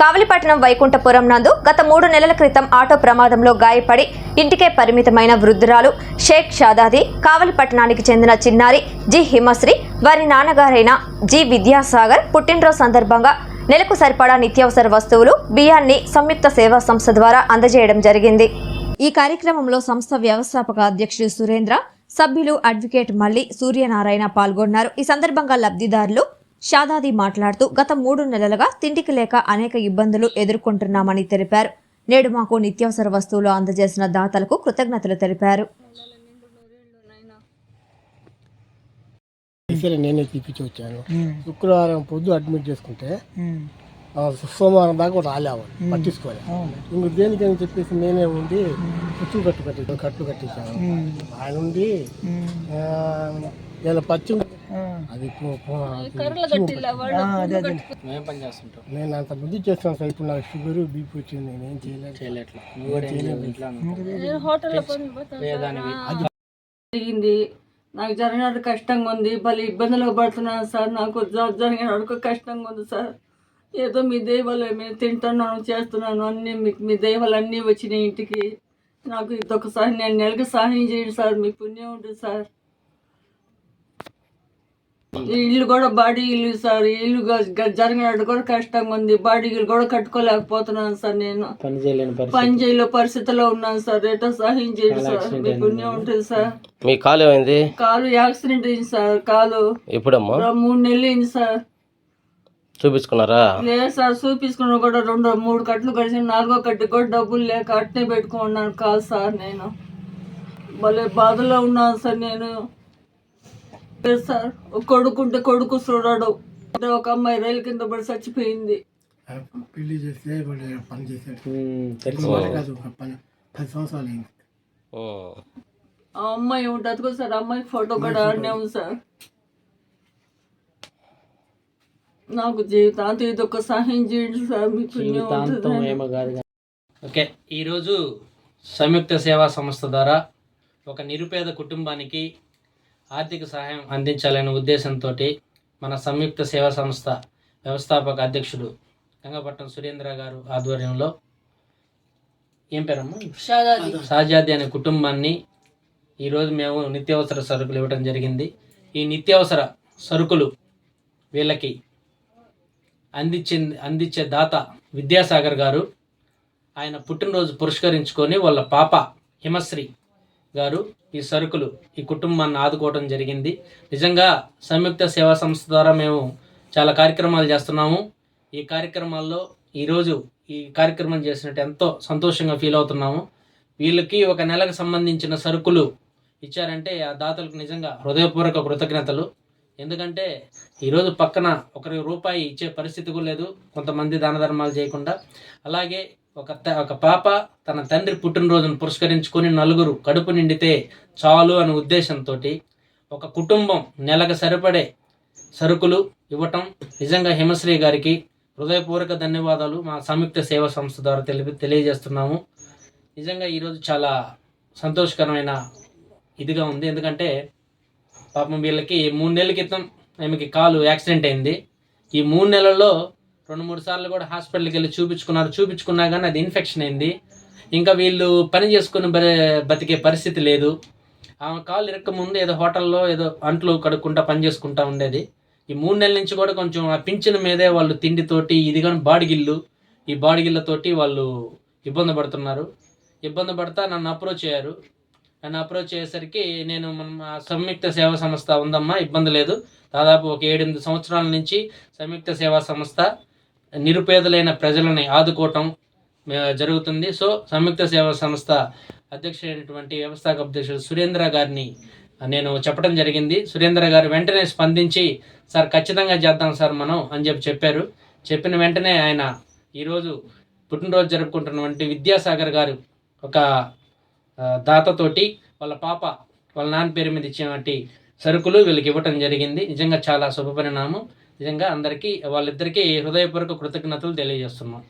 కావలిపట్నం వైకుంఠపురం నందు గత మూడు నెలల క్రితం ఆటో ప్రమాదంలో గాయపడి ఇంటికే పరిమితమైన వృద్ధురాలు షేక్ షాదాది కావలిపట్నానికి చెందిన చిన్నారి జి హిమశ్రీ వారి నాన్నగారైన జి విద్యాసాగర్ పుట్టినరోజు సందర్భంగా నెలకు సరిపడా నిత్యావసర వస్తువులు బియ్యాన్ని సంయుక్త సేవా సంస్థ ద్వారా అందజేయడం జరిగింది. ఈ కార్యక్రమంలో సంస్థ వ్యవస్థాపక అధ్యక్షుడు సురేంద్ర సభ్యులు అడ్వకేట్ మల్లి సూర్యనారాయణ పాల్గొన్నారు. ఈ సందర్భంగా లబ్ధిదారులు షాదాది మాట్లాడుతూ గత మూడు నెలలుగా తిండికి లేక అనేక ఇబ్బందులు ఎదుర్కొంటున్నామని తెలిపారు. నేడు మాకు నిత్యావసర వస్తువులు అందజేసిన దాతలకు కృతజ్ఞతలు తెలిపారు. నేనే తీపిచ్చి వచ్చాను శుక్రవారం పొద్దు అడ్మిట్ చేసుకుంటే సోమవారం దాకా రాలేవాళ్ళు పట్టించుకోలే. ఇంక దేనికని చెప్పేసి నేనే ఉండి కుచ్చు కట్టు కట్టి కట్లు కట్టించాను ఆయన ఉండి ఆ, ఇలా పచ్చి అది నేను అంత బుద్ధి చేస్తాను సార్ ఇప్పుడు నాకు షుగర్ బీపీ వచ్చింది నేనేం చేయలేదు. జరిగింది. నాకు జరిగినట్టు కష్టంగా ఉంది భలే ఇబ్బందులు పడుతున్నాను సార్. నాకు జ- జరిగినట్టు కష్టంగా ఉంది సార్. ఏదో మీ దేవాలు మేము తింటున్నాను చేస్తున్నాను అన్నీ మీకు మీ దేవాలు అన్నీ వచ్చినాయి ఇంటికి నాకు ఇదొకసారి నేను నెలకు సహాయం చేయండి సార్ మీ పుణ్యం ఉంటుంది సార్. ఈ ఇల్లు కూడా బాడీ ఇల్లు సార్ ఇల్లు జరిగినట్టు కూడా కష్టంగా ఉంది. బాడీ ఇల్లు కూడా కట్టుకోలేకపోతున్నాను సార్ నేను. పని చేయలే పరిస్థితిలో ఉన్నాను సార్ ఎటో సహాయం చేయండి సార్ మీ పుణ్యం ఉంటుంది సార్. మీ కాలు ఏమైంది? కాలు యాక్సిడెంట్ అయింది సార్ కాలు. ఎప్పుడమ్మా? మూడు నెలలు అయింది సార్. చూపించుకున్నారా? లేదు సార్ చూపించుకున్న కూడా రెండు మూడు కట్లు కలిసి నాలుగో కట్టి కూడా డబ్బులు లేక అట్నే పెట్టుకున్నాను కాదు సార్ నేను. భలే బాధలో ఉన్నాను సార్ నేను. సార్ ఒక కొడుకు ఉంటే కొడుకు చూడడు. అంటే ఒక అమ్మాయి రైలు కింద పడి చచ్చిపోయింది. పెళ్ళి చేస్తే పని చేశాడు. పది సంవత్సరాలు అయింది. ఆ అమ్మాయి ఉంటుంది సార్ అమ్మాయి ఫోటో కూడా ఆడనే ఉంది సార్. నాకు జీవితాంతం ఇది ఒక సహాయం చేయండి సార్ జీవితాంతం ఏమో కాదు. ఓకే ఈరోజు సంయుక్త సేవా సంస్థ ద్వారా ఒక నిరుపేద కుటుంబానికి ఆర్థిక సహాయం అందించాలనే ఉద్దేశంతో మన సంయుక్త సేవా సంస్థ వ్యవస్థాపక అధ్యక్షుడు గంగపట్నం సురేంద్ర గారు ఆధ్వర్యంలో ఏం పేరమ్మా? షాజాది. అనే కుటుంబాన్ని ఈరోజు మేము నిత్యావసర సరుకులు ఇవ్వడం జరిగింది. ఈ నిత్యావసర సరుకులు వీళ్ళకి అందించే అందించే దాత విద్యాసాగర్ గారు. ఆయన పుట్టినరోజు పురస్కరించుకొని వాళ్ళ పాప హిమశ్రీ గారు ఈ సరుకులు ఈ కుటుంబాన్ని ఆదుకోవడం జరిగింది. నిజంగా సంయుక్త సేవా సంస్థ ద్వారా మేము చాలా కార్యక్రమాలు చేస్తున్నాము. ఈ కార్యక్రమాల్లో ఈరోజు ఈ కార్యక్రమం చేసినట్టు ఎంతో సంతోషంగా ఫీల్ అవుతున్నాము. వీళ్ళకి ఒక నెలకు సంబంధించిన సరుకులు ఇచ్చారంటే ఆ దాతలకు నిజంగా హృదయపూర్వక కృతజ్ఞతలు. ఎందుకంటే ఈరోజు పక్కన ఒకరి రూపాయి ఇచ్చే పరిస్థితి కూడా లేదు. కొంతమంది దాన ధర్మాలు చేయకుండా. అలాగే ఒక త- ఒక పాప తన తండ్రి పుట్టినరోజును పురస్కరించుకొని నలుగురు కడుపు నిండితే చాలు అనే ఉద్దేశంతో ఒక కుటుంబం నెలకు సరిపడే సరుకులు ఇవ్వటం నిజంగా హిమశ్రీ గారికి హృదయపూర్వక ధన్యవాదాలు. మా సంయుక్త సేవా సంస్థ ద్వారా తెలిపి తెలియజేస్తున్నాము. నిజంగా ఈరోజు చాలా సంతోషకరమైన ఇదిగా ఉంది. ఎందుకంటే పాపం వీళ్ళకి మూడు నెలల క్రితం ఆమెకి కాలు యాక్సిడెంట్ అయింది. ఈ మూడు నెలల్లో రెండు మూడు సార్లు కూడా హాస్పిటల్కి వెళ్ళి చూపించుకున్నారు. చూపించుకున్నా కానీ అది ఇన్ఫెక్షన్ అయింది. ఇంకా వీళ్ళు పని చేసుకుని బతికే పరిస్థితి లేదు. ఆమె కాలు ఇరక్క ముందు ఏదో హోటల్లో ఏదో అంట్లు కడుక్కుంటా పని చేసుకుంటా ఉండేది. ఈ మూడు నెలల నుంచి కూడా కొంచెం ఆ పింఛన్ మీదే వాళ్ళు తిండితోటి ఇది కానీ బాడిగిల్లు ఈ బాడిగిళ్ళతోటి వాళ్ళు ఇబ్బంది పడుతున్నారు. ఇబ్బంది పడతా నన్ను అప్రోచ్ అయ్యారు. నన్ను అప్రోచ్ అయ్యేసరికి నేను మన సంయుక్త సేవా సంస్థ ఉందమ్మా ఇబ్బంది లేదు. దాదాపు ఒక ఏడెనిమిది సంవత్సరాల నుంచి సంయుక్త సేవా సంస్థ నిరుపేదలైన ప్రజలని ఆదుకోవటం జరుగుతుంది. సో సంయుక్త సేవా సంస్థ అధ్యక్షుడైనటువంటి వ్యవస్థాపక అధ్యక్షుడు సురేంద్ర గారిని నేను చెప్పడం జరిగింది. సురేంద్ర గారు వెంటనే స్పందించి సార్ ఖచ్చితంగా చేద్దాం సార్ మనం అని చెప్పి చెప్పారు. చెప్పిన వెంటనే ఆయన ఈరోజు పుట్టినరోజు జరుపుకుంటున్నటువంటి విద్యాసాగర్ గారు ఒక దాతతోటి వాళ్ళ పాప వాళ్ళ నాన్న పేరు మీద ఇచ్చినటువంటి సరుకులు వీళ్ళకి ఇవ్వటం జరిగింది. నిజంగా చాలా శుభపరిణామం. నిజంగా అందరికీ వాళ్ళిద్దరికీ హృదయపూర్వక కృతజ్ఞతలు తెలియజేస్తున్నాం.